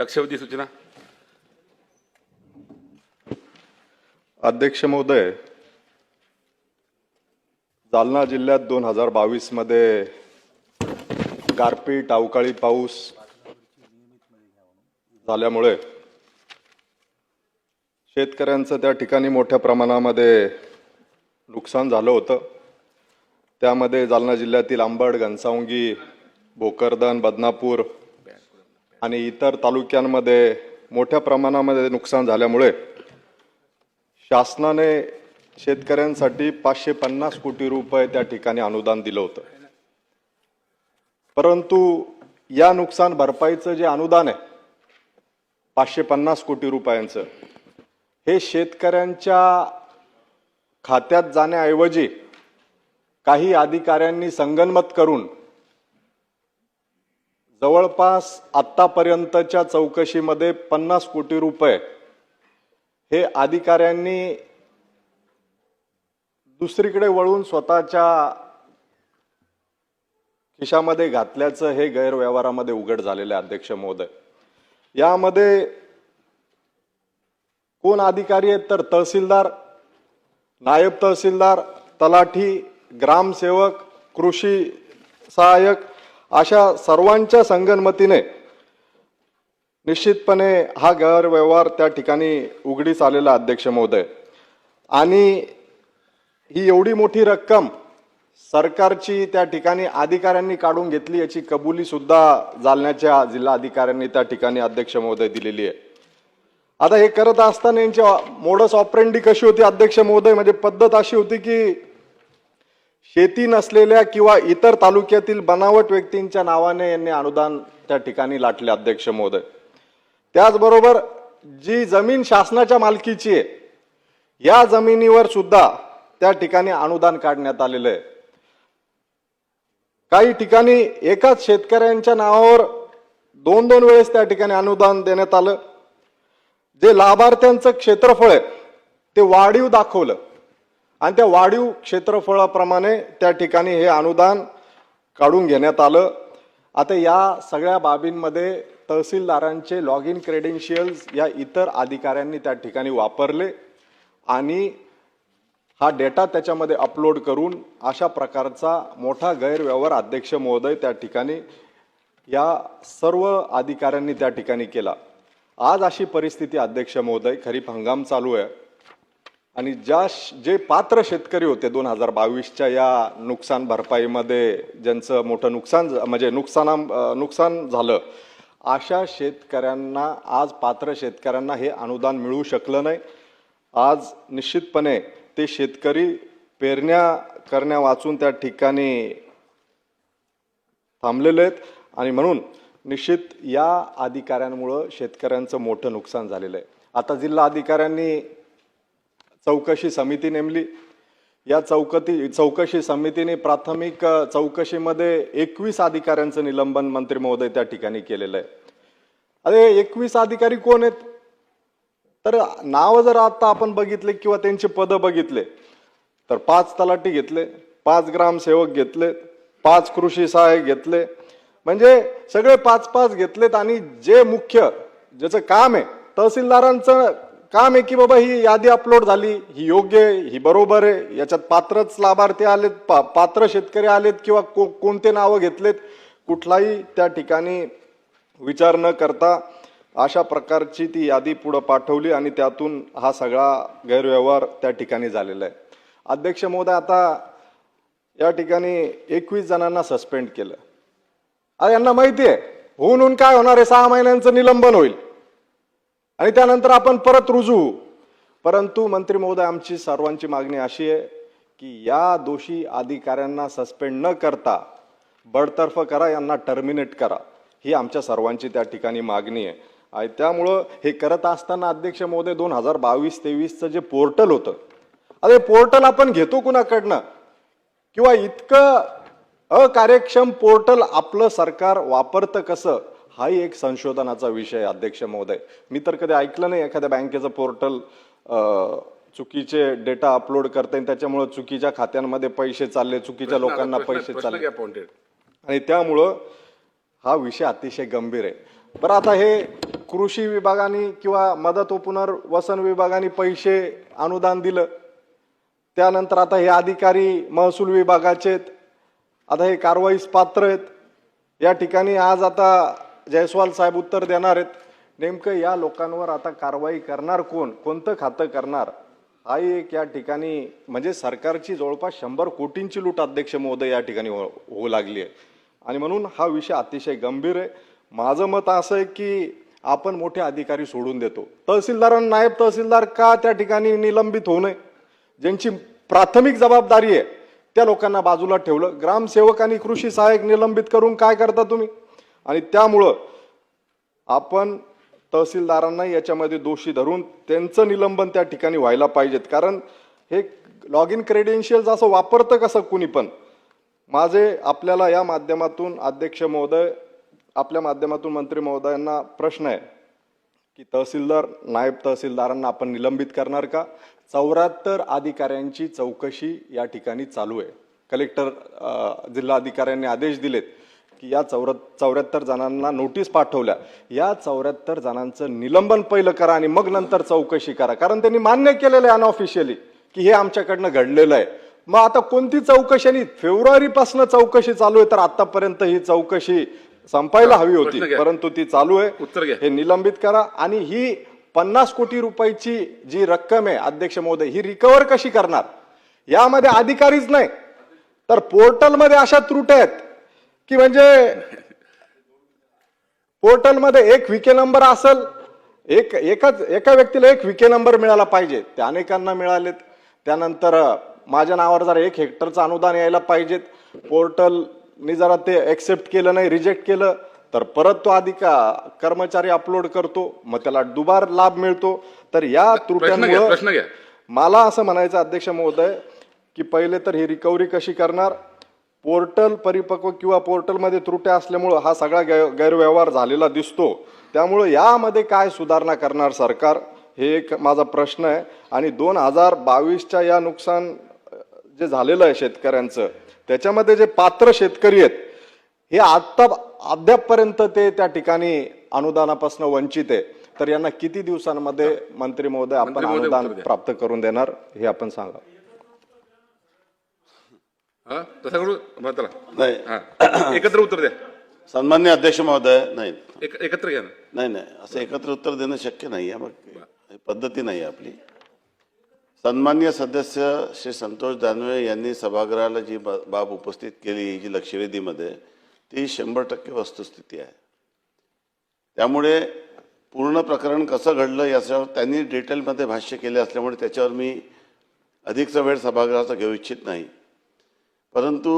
लक्षवेधी सूचना. अध्यक्ष महोदय जालना जिल्ह्यात दोन हजार बावीसमध्ये गारपीट अवकाळी पाऊस झाल्यामुळे शेतकऱ्यांचं त्या ठिकाणी मोठ्या प्रमाणामध्ये नुकसान झालं होतं. त्यामध्ये जालना जिल्ह्यातील आंबड घनसावंगी भोकरदन बदनापूर आणि इतर तालुक्यांमध्ये मोठ्या प्रमाणामध्ये नुकसान झाल्यामुळे शासनाने शेतकऱ्यांसाठी पाचशे पन्नास कोटी रुपये त्या ठिकाणी अनुदान दिलं होतं. परंतु या नुकसान भरपाईचं जे अनुदान आहे पाचशे पन्नास कोटी रुपयांचं हे शेतकऱ्यांच्या खात्यात जाण्याऐवजी काही अधिकाऱ्यांनी संगनमत करून जवळपास आत्तापर्यंतच्या चौकशीमध्ये पन्नास कोटी रुपये हे अधिकाऱ्यांनी दुसरीकडे वळून स्वतःच्या खिशामध्ये घातल्याचं हे गैरव्यवहारामध्ये उघड झालेलं आहे अध्यक्ष महोदय. यामध्ये कोण अधिकारी आहेत तर तहसीलदार नायब तहसीलदार तलाठी ग्रामसेवक कृषी सहाय्यक अशा सर्वांच्या संगनमतीने निश्चितपणे हा गैरव्यवहार त्या ठिकाणी उघडीस आलेला अध्यक्ष महोदय. आणि ही एवढी मोठी रक्कम सरकारची त्या ठिकाणी अधिकाऱ्यांनी काढून घेतली याची कबुली सुद्धा जालन्याच्या जिल्हा अधिकाऱ्यांनी त्या ठिकाणी अध्यक्ष महोदय दिलेली आहे. आता हे करत असताना यांची मोडस ऑपरेंडी कशी होती अध्यक्ष महोदय? म्हणजे पद्धत अशी होती की शेती नसलेल्या किंवा इतर तालुक्यातील बनावट व्यक्तींच्या नावाने यांनी अनुदान त्या ठिकाणी लाटले अध्यक्ष महोदय. त्याचबरोबर जी जमीन शासनाच्या मालकीची आहे या जमिनीवर सुद्धा त्या ठिकाणी अनुदान काढण्यात आलेलं आहे. काही ठिकाणी एकाच शेतकऱ्यांच्या नावावर दोन दोन वेळेस त्या ठिकाणी अनुदान देण्यात आलं. जे लाभार्थ्यांचं क्षेत्रफळ आहे ते वाढीव दाखवलं. आणि त्या वाढीव क्षेत्रफळाप्रमाणे त्या ठिकाणी हे अनुदान काढून घेण्यात आलं. आता या सगळ्या बाबींमध्ये तहसीलदारांचे लॉग इन क्रेडेन्शियल्स या इतर अधिकाऱ्यांनी त्या ठिकाणी वापरले आणि हा डेटा त्याच्यामध्ये अपलोड करून अशा प्रकारचा मोठा गैरव्यवहार अध्यक्ष महोदय त्या ठिकाणी या सर्व अधिकाऱ्यांनी त्या ठिकाणी केला. आज अशी परिस्थिती अध्यक्ष महोदय खरीप हंगाम चालू आहे. आणि ज्या जे पात्र शेतकरी होते दोन हजार बावीसच्या या नुकसान भरपाईमध्ये ज्यांचं मोठं नुकसान म्हणजे नुकसाना नुकसान झालं अशा शेतकऱ्यांना आज पात्र शेतकऱ्यांना हे अनुदान मिळू शकलं नाही. आज निश्चितपणे ते शेतकरी पेरण्या करण्या वाचून त्या ठिकाणी थांबलेले आहेत आणि म्हणून निश्चित या अधिकाऱ्यांमुळं शेतकऱ्यांचं मोठं नुकसान झालेलं आहे. आता जिल्हा अधिकाऱ्यांनी चौकशी समिती नेमली. या चौकती चौकशी समितीने प्राथमिक चौकशीमध्ये एकवीस अधिकाऱ्यांचं निलंबन मंत्री महोदय त्या ठिकाणी केलेलं आहे. अरे एकवीस अधिकारी कोण आहेत? तर नाव जर आता आपण बघितले किंवा त्यांचे पद बघितले तर पाच तलाठी घेतले पाच ग्रामसेवक घेतले पाच कृषी सहाय्यक घेतले. म्हणजे सगळे पाच पाच घेतलेत आणि जे मुख्य ज्याचं काम आहे तहसीलदारांचं काम आहे की बाबा ही यादी अपलोड झाली ही योग्य आहे ही बरोबर आहे याच्यात पात्रच लाभार्थी आलेत पा पात्र शेतकरी आलेत किंवा को कोणते नावं घेतलेत कुठलाही त्या ठिकाणी विचार न करता अशा प्रकारची ती यादी पुढं पाठवली आणि त्यातून हा सगळा गैरव्यवहार त्या ठिकाणी झालेला आहे. अध्यक्ष महोदय आता या ठिकाणी एकवीस जणांना सस्पेंड केलं. यांना माहिती आहे होऊन काय होणार आहे? सहा महिन्यांचं निलंबन होईल. आणि त्यानंतर आपण परत रुजू. परंतु मंत्री महोदय आमची सर्वांची मागणी अशी आहे की या दोषी अधिकाऱ्यांना सस्पेंड न करता बडतर्फ करा यांना टर्मिनेट करा. ही आमच्या सर्वांची त्या ठिकाणी मागणी आहे. आणि त्यामुळं हे करत असताना अध्यक्ष महोदय दोन हजार बावीस तेवीसचं जे पोर्टल होतं अरे पोर्टल आपण घेतो कुणाकडनं? किंवा इतकं अकार्यक्षम पोर्टल आपलं सरकार वापरतं कसं? हाही एक संशोधनाचा विषय अध्यक्ष महोदय. मी तर कधी ऐकलं नाही एखाद्या बँकेचं पोर्टल चुकीचे डेटा अपलोड करते आणि त्याच्यामुळं चुकीच्या खात्यांमध्ये पैसे चालले चुकीच्या लोकांना पैसे चालले. आणि त्यामुळं हा विषय अतिशय गंभीर आहे. बरं आता हे कृषी विभागाने किंवा मदत पुनर्वसन विभागाने पैसे अनुदान दिलं. त्यानंतर आता हे अधिकारी महसूल विभागाचे आहेत. आता हे कारवाईस पात्र आहेत. या ठिकाणी आज आता जयस्वाल साहेब उत्तर देणार आहेत. नेमकं या लोकांवर आता कारवाई करणार कोण? कोणतं खातं करणार? हाही एक या ठिकाणी म्हणजे सरकारची जवळपास शंभर कोटींची लूट अध्यक्ष महोदय या ठिकाणी हो- होऊ लागली आहे. आणि म्हणून हा विषय अतिशय गंभीर आहे. माझं मत असं आहे की आपण मोठे अधिकारी सोडून देतो. तहसीलदारांना नायब तहसीलदार का त्या ठिकाणी निलंबित होऊ नये? ज्यांची प्राथमिक जबाबदारी आहे त्या लोकांना बाजूला ठेवलं. ग्रामसेवक आणि कृषी सहाय्यक निलंबित करून काय करता तुम्ही? आणि त्यामुळं आपण तहसीलदारांना याच्यामध्ये दोषी धरून त्यांचं निलंबन त्या ठिकाणी व्हायला पाहिजेत. कारण हे लॉग इन क्रेडेन्शियल्स असं वापरतं कसं कुणी पण? माझे आपल्याला या माध्यमातून अध्यक्ष महोदय आपल्या माध्यमातून मंत्री महोदयांना प्रश्न आहे की तहसीलदार नायब तहसीलदारांना आपण निलंबित करणार का? चौऱ्याहत्तर अधिकाऱ्यांची चौकशी या ठिकाणी चालू आहे. कलेक्टर जिल्हा अधिकाऱ्यांनी आदेश दिलेत. की या चौऱ्या चौऱ्याहत्तर जणांना नोटीस पाठवल्या. या चौऱ्याहत्तर जणांचं निलंबन पहिलं करा आणि मग नंतर चौकशी करा. कारण त्यांनी मान्य केलेलं आहे अनऑफिशियली की हे आमच्याकडनं घडलेलं आहे. मग आता कोणती चौकशी आणि फेब्रुवारीपासून चौकशी चालू आहे तर आतापर्यंत ही चौकशी संपायला हवी होती. परंतु ती चालू आहे. उत्तर. हे निलंबित करा आणि ही पन्नास कोटी रुपयाची जी रक्कम आहे अध्यक्ष महोदय ही रिकवर कशी करणार? यामध्ये अधिकारीच नाही. तर पोर्टलमध्ये अशा त्रुटी आहेत. की म्हणजे पोर्टलमध्ये एक विके नंबर असेल एक एकाच एका व्यक्तीला एक विके नंबर मिळाला पाहिजे. ते अनेकांना मिळालेत. त्यानंतर माझ्या नावावर जरा एक हेक्टरचं अनुदान यायला पाहिजेत. पोर्टलनी जरा ते एक्सेप्ट केलं नाही रिजेक्ट केलं तर परत तो अधिका कर्मचारी अपलोड करतो. मग त्याला दुबार लाभ मिळतो. तर या त्रुट्यांमुळे मला असं म्हणायचं अध्यक्ष महोदय की पहिले तर ही रिकव्हरी कशी करणार? पोर्टल परिपक्व किंवा पोर्टलमध्ये त्रुट्या असल्यामुळं हा सगळा गै गैरव्यवहार झालेला दिसतो. त्यामुळं यामध्ये काय सुधारणा करणार सरकार? हे एक माझा प्रश्न आहे. आणि दोन हजार बावीसच्या या नुकसान जे झालेलं आहे शेतकऱ्यांचं त्याच्यामध्ये जे पात्र शेतकरी आहेत हे आता अद्यापपर्यंत ते त्या ठिकाणी अनुदानापासून वंचित आहे. तर यांना किती दिवसांमध्ये मंत्री महोदय आपण अनुदान. प्राप्त करून देणार हे आपण सांगा. हा तसं करू बरं चला नाही हा एकत्र उत्तर द्या सन्मान्य अध्यक्ष महोदय नाही एक एकत्र घ्या ना नाही नाही असं एकत्र उत्तर देणं शक्य नाही आहे मग ही पद्धती नाही आहे आपली सन्मान्य सदस्य श्री संतोष दानवे यांनी सभागृहाला जी बा- बाब उपस्थित केली जी लक्षवेधीमध्ये ती शंभर टक्के वस्तुस्थिती आहे त्यामुळे पूर्ण प्रकरण कसं घडलं याच्यावर त्यांनी डिटेलमध्ये भाष्य केले असल्यामुळे त्याच्यावर मी अधिकचा वेळ सभागृहाचा घेऊ इच्छित नाही परंतु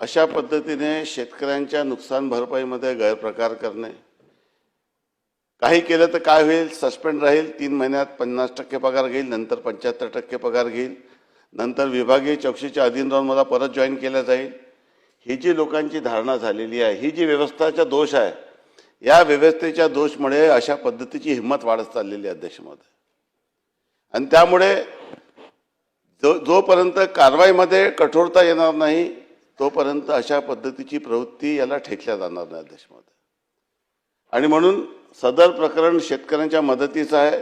अशा पद्धतीने शेतकऱ्यांच्या नुकसान भरपाईमध्ये गैरप्रकार करणे. काही केलं तर काय होईल? सस्पेंड राहील तीन महिन्यात पन्नास टक्के पगार घेईल नंतर पंच्याहत्तर टक्के पगार घेईल. नंतर विभागीय चौकशीच्या अधीन राहून मला परत जॉईन केलं जाईल. ही जी लोकांची धारणा झालेली आहे ही जी व्यवस्थाचा दोष आहे या व्यवस्थेच्या दोषमुळे अशा पद्धतीची हिंमत वाढत चाललेली आहे अध्यक्ष महोदय. आणि त्यामुळे जो जोपर्यंत कारवाईमध्ये कठोरता येणार नाही तोपर्यंत अशा पद्धतीची प्रवृत्ती याला ठेकल्या जाणार नाही देशामध्ये. आणि म्हणून सदर प्रकरण शेतकऱ्यांच्या मदतीचं आहे.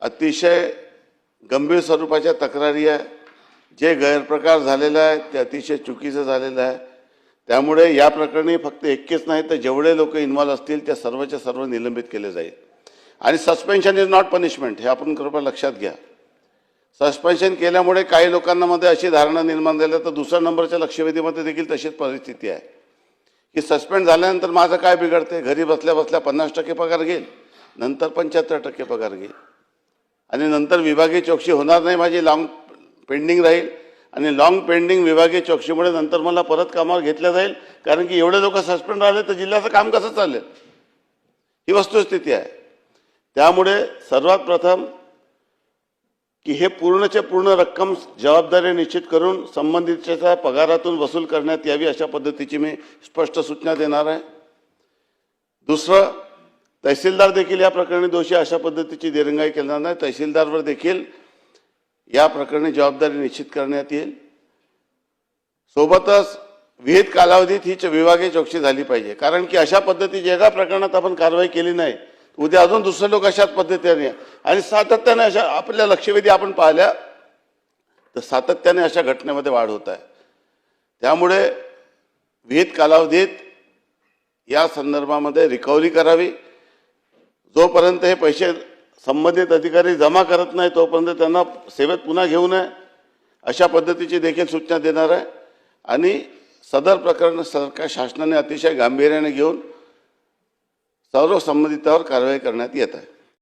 अतिशय गंभीर स्वरूपाच्या तक्रारी आहे. जे गैरप्रकार झालेला आहे ते अतिशय चुकीचं झालेलं आहे. त्यामुळे या प्रकरणी फक्त एकच नाही तर जेवढे लोक इन्व्हॉल्व असतील त्या सर्वच्या सर्व निलंबित केले जाईल. आणि सस्पेन्शन इज नॉट पनिशमेंट हे आपण कृपया लक्षात घ्या. सस्पेन्शन केल्यामुळे काही लोकांनामध्ये अशी धारणा निर्माण झाली तर दुसऱ्या नंबरच्या लक्षवेधीमध्ये देखील तशीच परिस्थिती आहे. की सस्पेंड झाल्यानंतर माझं काय बिघडते? घरी बसल्या बसल्या पन्नास टक्के पगार घेईल नंतर पंच्याहत्तर टक्के पगार घेईल. आणि नंतर विभागीय चौकशी होणार नाही माझी लाँग पेंडिंग राहील. आणि लाँग पेंडिंग विभागीय चौकशीमुळे नंतर मला परत कामावर घेतलं जाईल. कारण की एवढे लोक सस्पेंड राहिले तर जिल्ह्याचं काम कसं चालेल ही वस्तुस्थिती आहे. त्यामुळे सर्वात प्रथम की हे पूर्णच्या पूर्ण रक्कम जबाबदारी निश्चित करून संबंधितच्या पगारातून वसूल करण्यात यावी अशा पद्धतीची मी स्पष्ट सूचना देणार आहे. दुसरं तहसीलदार देखील या प्रकरणी दोषी अशा पद्धतीची दिरंगाई करणार नाही. तहसीलदारवर देखील या प्रकरणी जबाबदारी निश्चित करण्यात येईल. सोबतच विहित कालावधीत ही च- विभागीय चौकशी झाली पाहिजे. कारण की अशा पद्धतीची एका प्रकरणात आपण कारवाई केली नाही उद्या अजून दुसरे लोक अशाच पद्धतीने आणि सातत्याने अशा आपल्या लक्षवेधी आपण पाहिल्या तर सातत्याने अशा घटनेमध्ये वाढ होत आहे. त्यामुळे विहित कालावधीत या संदर्भामध्ये रिकव्हरी करावी. जोपर्यंत हे पैसे संबंधित अधिकारी जमा करत नाही तोपर्यंत त्यांना सेवेत पुन्हा घेऊ नये अशा पद्धतीची देखील सूचना देणार आहे. आणि सदर प्रकरण सरकार शासनाने अतिशय गांभीर्याने घेऊन सर्व संबंधितावर कारवाई करण्यात येत आहे.